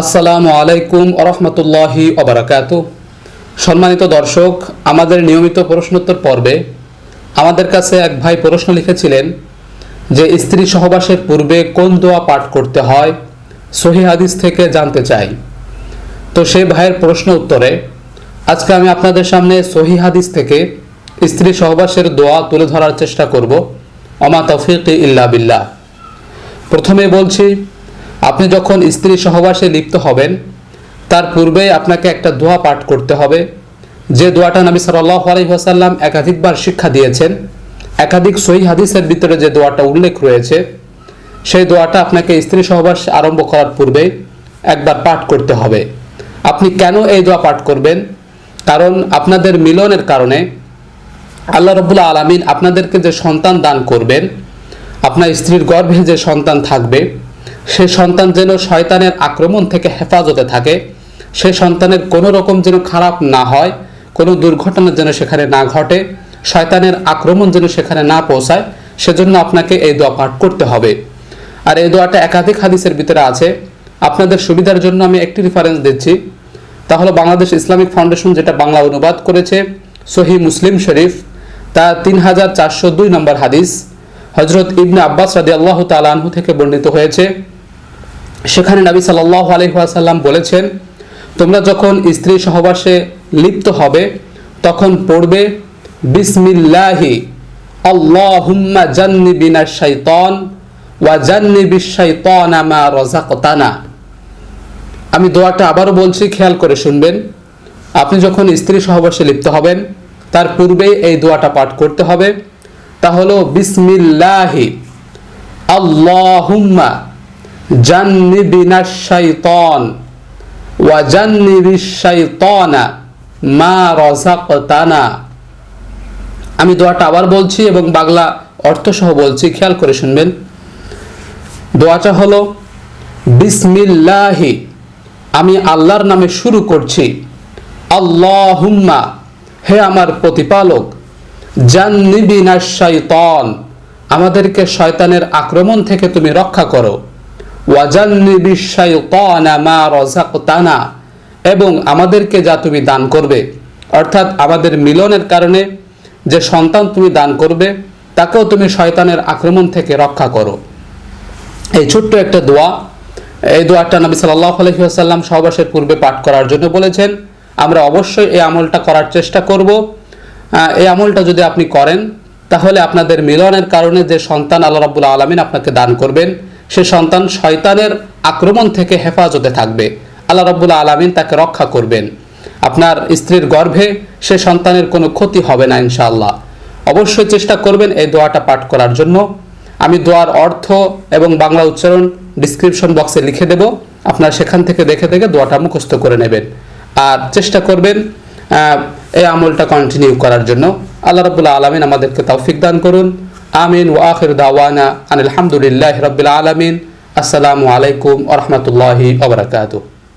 আসসালামু আলাইকুম আরহামতুল্লাহি অবরাকাত সম্মানিত দর্শক, আমাদের নিয়মিত প্রশ্নোত্তর পর্বে আমাদের কাছে এক ভাই প্রশ্ন লিখেছিলেন যে, স্ত্রী সহবাসের পূর্বে কোন দোয়া পাঠ করতে হয়? সহি হাদিস থেকে জানতে চাই। তো সেই ভাইয়ের প্রশ্ন উত্তরে, আজকে আমি আপনাদের সামনে সহি হাদিস থেকে স্ত্রী সহবাসের দোয়া তুলে ধরার চেষ্টা করব। অমা তফিক ইল্লা বিল্লাহ। প্রথমে বলছি আপনি যখন স্ত্রী সহবাসে লিপ্ত হবেন, তার পূর্বে আপনাকে একটা দোয়া পাঠ করতে হবে। যে দোয়াটা নবী সাল্লাহ আলহিহাসাল্লাম একাধিকবার শিক্ষা দিয়েছেন, একাধিক সহি হাদিসের ভিতরে যে দোয়াটা উল্লেখ রয়েছে, সেই দোয়াটা আপনাকে স্ত্রী সহবাস আরম্ভ করার পূর্বে একবার পাঠ করতে হবে। আপনি কেন এই দোয়া পাঠ করবেন? কারণ আপনাদের মিলনের কারণে আল্লাহ রবুল্লা আলমিন আপনাদেরকে যে সন্তান দান করবেন, আপনার স্ত্রীর গর্ভে যে সন্তান থাকবে সে সন্তান যেন শয়তানের আক্রমণ থেকে হেফাজতে থাকে, সে সন্তানের কোনো রকম যেন খারাপ না হয়, কোনো দুর্ঘটনা যেন সেখানে না ঘটে, শয়তানের আক্রমণ যেন সেখানে না পৌঁছায়, সেজন্য আপনাকে এই দোয়া পাঠ করতে হবে। আর এই দোয়াটা একাধিক হাদিসের ভিতরে আছে। আপনাদের সুবিধার জন্য আমি একটি রেফারেন্স দিচ্ছি। তাহলে বাংলাদেশ ইসলামিক ফাউন্ডেশন যেটা বাংলা অনুবাদ করেছে, সহি মুসলিম শরীফ তা তিন হাজার চারশো দুই নম্বর হাদিস। হজরত ইবনে আব্বাস রাদি আল্লাহ তালাহু থেকে বর্ণিত হয়েছে। সেখানে নবী সাল্লাহ আলহাসাল্লাম বলেছেন, তোমরা যখন স্ত্রী সহবাসে লিপ্ত হবে, তখন পড়বে, বিসমিল্লাহি, আল্লাহুম্মা জান্নিবিনা শাইতান, ওয়া জান্নিবিশ শাইতানা মা রাযাকতানা। আমি দোয়াটা আবারও বলছি, খেয়াল করে শুনবেন। আপনি যখন স্ত্রী সহবাসে লিপ্ত হবেন, তার পূর্বেই এই দোয়াটা পাঠ করতে হবে। তা হলো বিসমিল্লাহি। আল্লাহুম্মা জান্নিবিনা শাইতান ওয়া জান্নিবিশ শাইতানা মা রাযাকতানা। আমি দোয়াটা আবার বলছি এবং বাংলা অর্থ সহ বলছি, খেয়াল করে শুনবেন। দোয়াটা হলো বিসমিল্লাহি, আমি আল্লাহর নামে শুরু করছি। আল্লাহুম্মা, হে আমার প্রতিপালক জান্নিবিনা শাইতান আমাদেরকে শয়তানের আক্রমণ থেকে তুমি রক্ষা করো। ওয়াজান্নিবিশ শাইতানা মা রাযাকতানা, এবং আমাদেরকে যা তুমি দান করবে, অর্থাৎ আমাদের মিলনের কারণে যে সন্তান তুমি দান করবে, তাকেও তুমি শয়তানের আক্রমণ থেকে রক্ষা করো। এই ছোট্ট একটা দোয়া, এই দোয়াটা নবী সাল্লাহ আলহিহাসাল্লাম সহবাসের পূর্বে পাঠ করার জন্য বলেছেন, আমরা অবশ্যই এই আমলটা করার চেষ্টা করব। এই আমলটা যদি আপনি করেন, তাহলে আপনাদের মিলনের কারণে যে সন্তান আল্লাহ রাবুল আলমিন আপনাকে দান করবেন, সে সন্তান শয়তানের আক্রমণ থেকে হেফাজতে থাকবে। আল্লাহ রাবুল্লাহ আলমিন তাকে রক্ষা করবেন। আপনার স্ত্রীর গর্ভে সে সন্তানের কোনো ক্ষতি হবে না ইনশাআল্লাহ। অবশ্যই চেষ্টা করবেন এই দোয়াটা পাঠ করার জন্য। আমি দোয়ার অর্থ এবং বাংলা উচ্চারণ ডিসক্রিপশন বক্সে লিখে দেব। আপনারা সেখান থেকে দেখে দেখে দোয়াটা মুখস্থ করে নেবেন। আর চেষ্টা করবেন এই আমলটা কন্টিনিউ করার জন্য আল্লাহ রবুল্লা আলমিন আমাদেরকে তৌফিক দান করুন। আমিন ও আখির দাওয়ানা আনিল আলহামদুলিল্লাহ রবিল আলমিন। আসসালামু আলাইকুম আ রহমতুল্লাহি